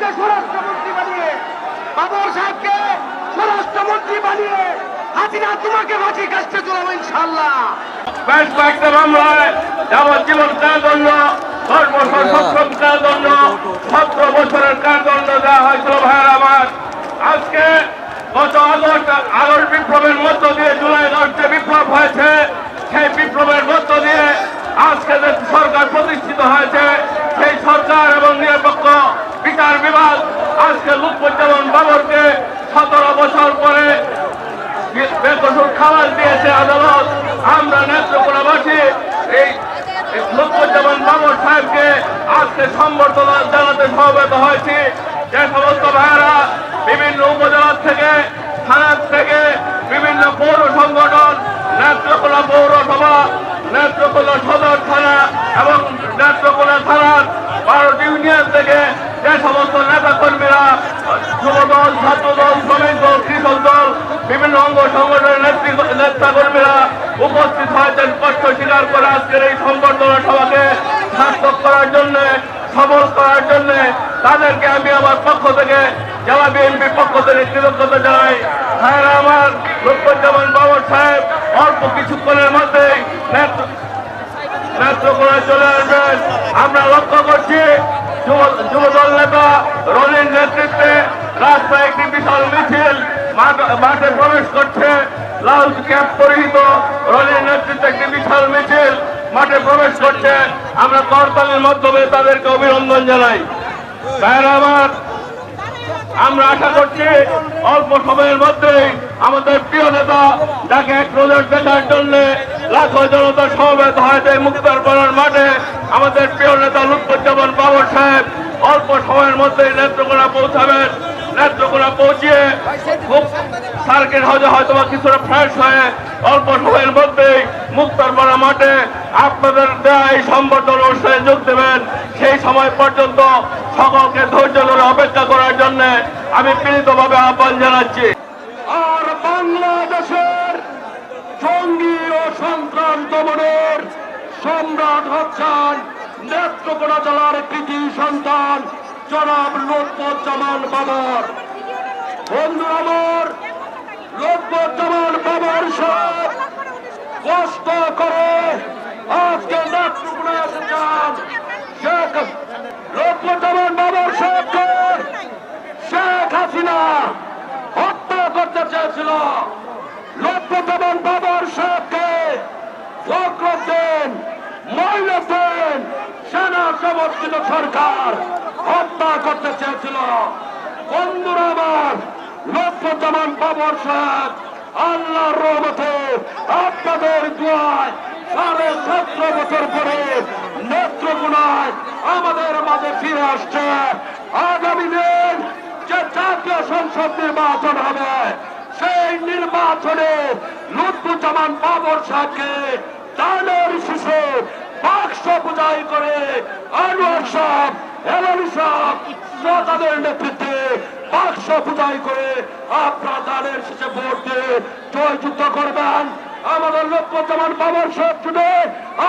সাহেবকে স্বরাষ্ট্রমন্ত্রী বানিয়ে, বাবর সাহেবকে স্বরাষ্ট্রমন্ত্রী বানিয়ে, হাসিনা তোমাকে ফাঁসি কাছে চলাবো ইনশাল্লাহ সেই বিপ্লবের মধ্য দিয়ে আজকে সরকার প্রতিষ্ঠিত হয়েছে, সেই সরকার এবং নিরপেক্ষ বিচার বিভাগ আজকে লুৎফুজ্জামান বাবরকে সতেরো বছর পরে বেকসুর খালাস দিয়েছে আদালত। আমরা নেত্রকোনাবাসী এই লক্ষ্মীজামান বাবর সাহেবকে আজকে সম্বর্ধনা জানাতে সমবেত হয়েছি। যে সমস্ত ভাইয়েরা বিভিন্ন উপজেলা থেকে, থানার থেকে, বিভিন্ন পৌর সংগঠন, নেত্রকোনা পৌরসভা, নেত্রকোনা সদর থানা এবং নেত্রকোনা থানার বারোটি ইউনিয়ন থেকে যে সমস্ত নেতা কর্মীরা যুবদল, ছাত্রদল শ্রমিক দল কৃষক দল বিভিন্ন অঙ্গ সংগঠনের নেতা কর্মীরা উপস্থিত হয়েছেন, কষ্ট স্বীকার করে আজকের এই সংবর্ধনা সভাকে সার্থক করার জন্য, সবল করার জন্য তাদেরকে আমি আমার পক্ষ থেকে জেলা বিএনপির পক্ষ থেকে কৃতজ্ঞতা জানাই। হ্যাঁ আমার লক্ষ্মীজামান বাবর সাহেব, অল্প কিছুক্ষণের মধ্যেই নেতৃত্ব করে চলে আসবেন। আমরা লক্ষ্য করছি যুবদল নেতা রনির নেতৃত্বে রাস্তায় একটি বিশাল মিছিল মাঠ- প্রবেশ করছে। লাল ক্যাপ পরিহিত রনির নেতৃত্বে একটি বিশাল মিছিল মাঠে প্রবেশ করছে। আমরা করতালির মাধ্যমে তাদেরকে অভিনন্দন জানাই। আমার, আমরা আশা করছি অল্প সময়ের মধ্যেই আমাদের প্রিয় নেতা যাকে এক নজর দেখার জন্য লাখো জনতা সমবেত হয়েছে মুক্তার পাড়ার মাঠে আমাদের প্রিয় নেতা লুৎফুজ্জামান বাবর সাহেব, অল্প সময়ের মধ্যেই নেত্রকোনা পৌঁছাবেন। নেত্রকোনা পৌঁছিয়ে সার্কিট হাউসে হয়তো বা কিছুটা ফ্রেশ হয়ে অল্প সময়ের মধ্যেই মুক্তার পাড়া মাঠে আপনাদের দেওয়া এই সম্বর্ধনা অনুষ্ঠানে যোগ দেবেন। সেই সময় পর্যন্ত সকলকে ধৈর্য ধরে অপেক্ষা করার জন্য আমি পীড়িতভাবে আহ্বান জানাচ্ছি। আর বাংলাদেশের জঙ্গি ও সন্ত্রাস দমনের সম্রাট হচ্ছেন নেত্রকোনা জেলার কৃতি সন্তান, জনাব লোকমজ্জামান বাবর। বন্ধু আমার লোকমজ্জামান বাবর সাহেব, কষ্ট করে আজকে নেত্রকোনায় এসেছেন শেখ লোকমজ্জামান বাবর সাহেবকে শেখ হাসিনা হত্যা করতে চেয়েছিল। লক্ষ্যতমন বাবার সাহেবকে ফখরুদ্দিন মহিনুদ্দিন সেনা সমর্থিত সরকার হত্যা করতে চেয়েছিল। বন্ধুরা আমার লক্ষ্যতমন বাবার সাহেব, আল্লাহর রহমতে আপনাদের দোয়ায় সাড়ে সতেরো বছর পরে নেত্রকোনায় আমাদের মাঝে ফিরে আসছে। আগামী দিন যে জাতীয় সংসদ নির্বাচন হবে, সেই নির্বাচনে লুৎফুজ্জামান বাবর সাহেবকে দানের শিশু বাক্স পূজাই করে আনোয়ার সাহেব হেলালি সাহেব তাদের নেতৃত্বে বাক্স পূজাই করে আপনার দানের শেষে ভোট দিয়ে জয়যুক্ত করবেন। আমাদের লক্ষ্যজামান বাবার শুনে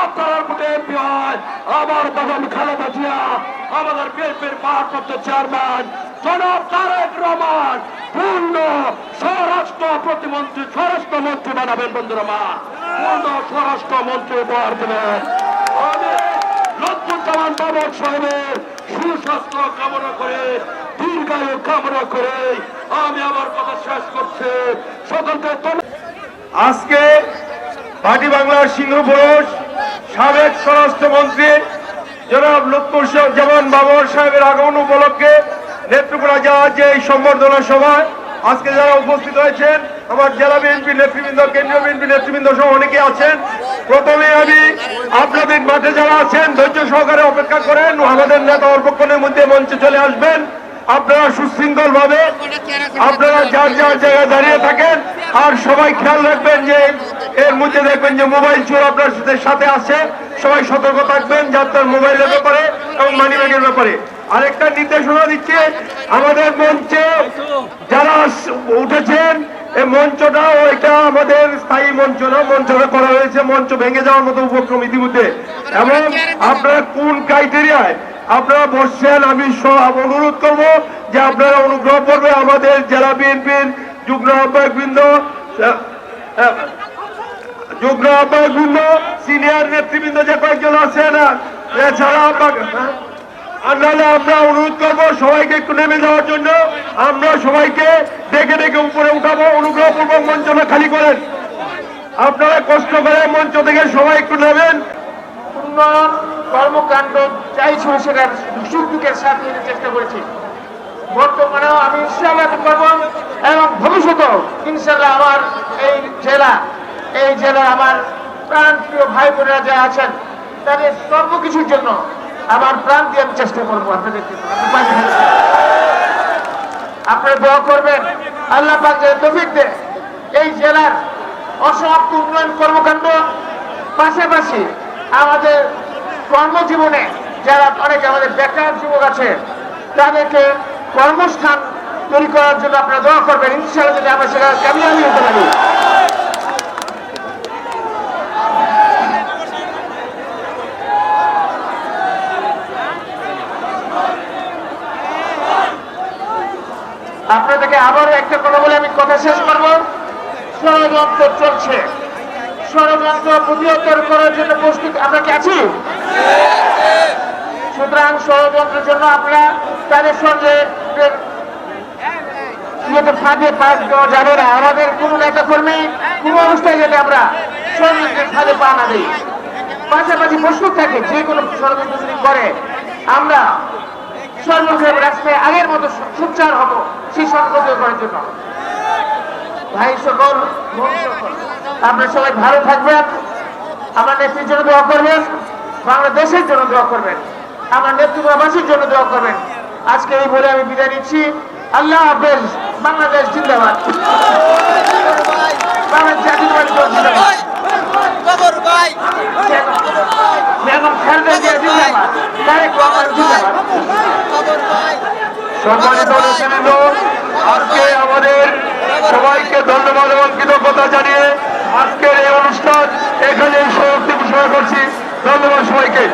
আপনার ভোটে এমপি হয়। আমার বেগম খালেদা জিয়া, আমাদের বিএনপির ভারপ্রাপ্ত চেয়ারম্যান জনাব তারেক রহমান, পূর্ণ স্বরাষ্ট্র প্রতিমন্ত্রী, স্বরাষ্ট্র মন্ত্রী বানাবেন বন্ধুরা মা। পূর্ণ স্বরাষ্ট্র মন্ত্রী উপহার দেবেন আমি লক্ষ্মীজামান বাবর সাহেবের সুস্বাস্থ্য কামনা করে, দীর্ঘায়ু কামনা করে আমি আমার কথা শেষ করছি। সকলকে আজকে ভাটি বাংলার সিংহপুরুষ সাবেক স্বরাষ্ট্রমন্ত্রী জনাব লুৎফুজ্জামান বাবর সাহেবের আগমন উপলক্ষে নেত্রকোনা জেলার যে এই সভায় আজকে যারা উপস্থিত হয়েছেন, আমার জেলা বিএনপি নেতৃবৃন্দ, কেন্দ্রীয় বিএনপি নেতৃবৃন্দ সহ অনেকে আছেন। প্রথমে আমি আপনাদের মাঠে যারা আছেন, ধৈর্য সহকারে অপেক্ষা করেন। আমাদের নেতা অল্পক্ষণের মধ্যে মঞ্চে চলে আসবেন। আপনারা সুশৃঙ্খল ভাবে আপনারা যার যার জায়গায় দাঁড়িয়ে থাকেন, আর সবাই খেয়াল রাখবেন যে, এর মধ্যে দেখবেন যে মোবাইল চোর আপনার সাথে আছে। সবাই সতর্ক থাকবেন যার তার মোবাইলের ব্যাপারে এবং মানি ব্যাগের ব্যাপারে। আরেকটা নির্দেশনা দিচ্ছে আমাদের মঞ্চে যারা উঠেছেন এই মঞ্চটা ওইটা আমাদের স্থায়ী মঞ্চ না, মঞ্চটা করা হয়েছে, মঞ্চ ভেঙে যাওয়ার মতো উপক্রম ইতিমধ্যে এবং আপনারা কোন ক্রাইটেরিয়ায় আপনারা বসছেন, আমি সব অনুরোধ করব যে আপনারা অনুগ্রহ করবে আমাদের জেলা বিএনপির যুগ্ম আহ্বায়ক বৃন্দ যুগ্ম আহ্বায়ক বৃন্দ সিনিয়র নেতৃবৃন্দ যে কয়েকজন আছেন এছাড়া আপনাকে হ্যাঁ? আর নাহলে আমরা অনুরোধ করব সবাইকে একটু নেমে যাওয়ার জন্য। আমরা সবাইকে ডেকে ডেকে উপরে উঠাবো, অনুগ্রহপূর্বক মঞ্চটা খালি করেন। আপনারা কষ্ট করে মঞ্চ থেকে সবাই একটু নেবেন। উন্নয়ন কর্মকাণ্ড যাই ছিল সেটার দুঃখের সাথে চেষ্টা করেছি। বর্তমানেও আমি ইনশাল্লাহ করব এবং ভবিষ্যতেও ইনশাল্লাহ আমার এই জেলা এই জেলা আমার প্রাণ প্রিয় ভাই বোনেরা যারা আছেন, তাদের সর্বকিছুর জন্য আমার প্রাণ দিয়ে আমি চেষ্টা করব আপনি দোয়া করবেন। আল্লাহ পাক তৌফিক এই জেলার অসমাপ্ত উন্নয়ন কর্মকাণ্ড পাশাপাশি আমাদের কর্মজীবনে যারা অনেক আমাদের বেকার যুবক আছে, তাদেরকে কর্মস্থান তৈরি করার জন্য আপনারা দোয়া করবেন। ইনশাআল্লাহ যদি আমরা সেটা কামিয়াবি হতে পারি। আপনাদেরকে আবারও একটা কথা বলে আমি কথা শেষ করব। ষড়যন্ত্র চলছে। ষড়যন্ত্র প্রতিহত করার জন্য প্রস্তুত আমরা কি আছি? সুতরাং ষড়যন্ত্রের জন্য আমরা তাদের সঙ্গে আমাদের কোনো অবস্থায় যাতে আমরা না দিই। থাকে, যে কোনো করে, আমরা সর্বশেষ রাস্তায় আগের মতো সুচার হব সেই সংকল্প করার জন্য। ভাই সকল আপনারা সবাই ভালো থাকবেন। আমার নেত্রীর জন্য দোয়া করবেন। বাংলাদেশের জন্য দোয়া করবেন। আমার নেতৃত্ববাসীর জন্য দোয়া করবেন। আজকে এই বলে আমি বিদায় নিচ্ছি। আল্লাহ হাফেজ। বাংলাদেশ জিন্দাবাদ। জিন্দাবাদ খবর ভাই বেগম খালেদা জিয়া জিন্দাবাদ তারেক রহমান জিন্দাবাদ খবর ভাই সম্মানিত নেতৃবৃন্দ, আজকে আমাদের সবাইকে ধন্যবাদ কৃতজ্ঞতা জানিয়ে আজকের এই অনুষ্ঠান এখানে সমাপ্তি ঘোষণা করছি। ধন্যবাদ সবাইকে।